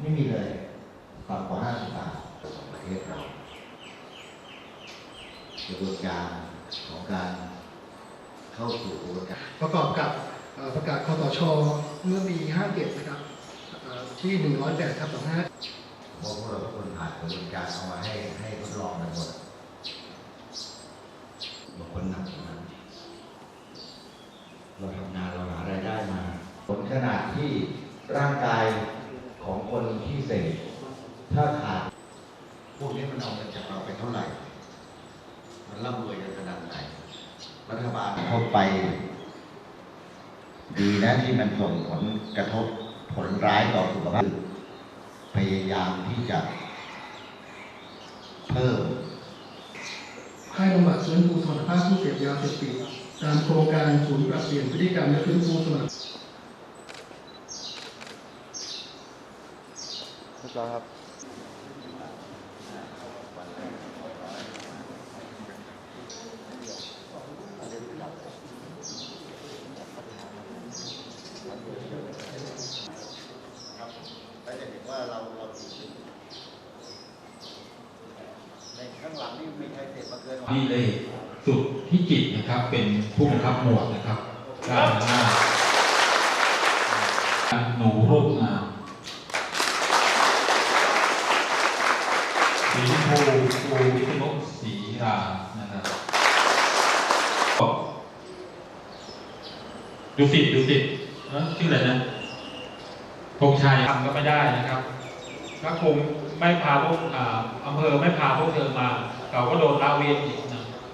ไม่มีเลยต่ำกว่าห้าสิบบาทของประเทศเรากระบวนการของการเข้าสู่กระบวนการประกอบกับเอ่อประกาศคอตชเมื่อปี57นะครับเอ่อที่108ทับ25เพราะพวกเราทุกคนผ่านกระบวนการเอามาให้ให้ทดลองกันหมดบางคนหนักกว่านั้นเราทำงานเราหารายได้มาผลขนาดที่ร่างกาย ของคนที่เสพถ้าขาดพวกนี้มันเอาเงินจากเราไปเท่าไหร่ มันร่ำรวยกันขนาดไหน รัฐบาลเข้าไป ดีนะที่มันส่งผลกระทบผลร้ายต่อสุขภาพ พยายามที่จะ เพิ่มค่ายบำบัดฟื้นฟูสมรรถภาพผู้เสพยาเสพติดตามโครงการศูนย์ปรับเปลี่ยนพฤติกรรมและฟื้นฟูสมรรถ รียบร้อยครับก็จะเห็นว่าเราเราในข้างหลังนี่มีใครเสพมาเกินพี่เลสุดที่จิตนะครับเป็นผู้บังคับหมวดนะครับด้านหน้าหนูรูปงาม สีชมพูครูวิษณุศรีรานะครับดูสิดูสิเอ้อชื่ออะไรนะธงชัยทำก็ไม่ได้นะครับถ้าคงไม่พาพวกอาอำเภอไม่พาพวกเธอมาเราก็โดนละเว้นอีก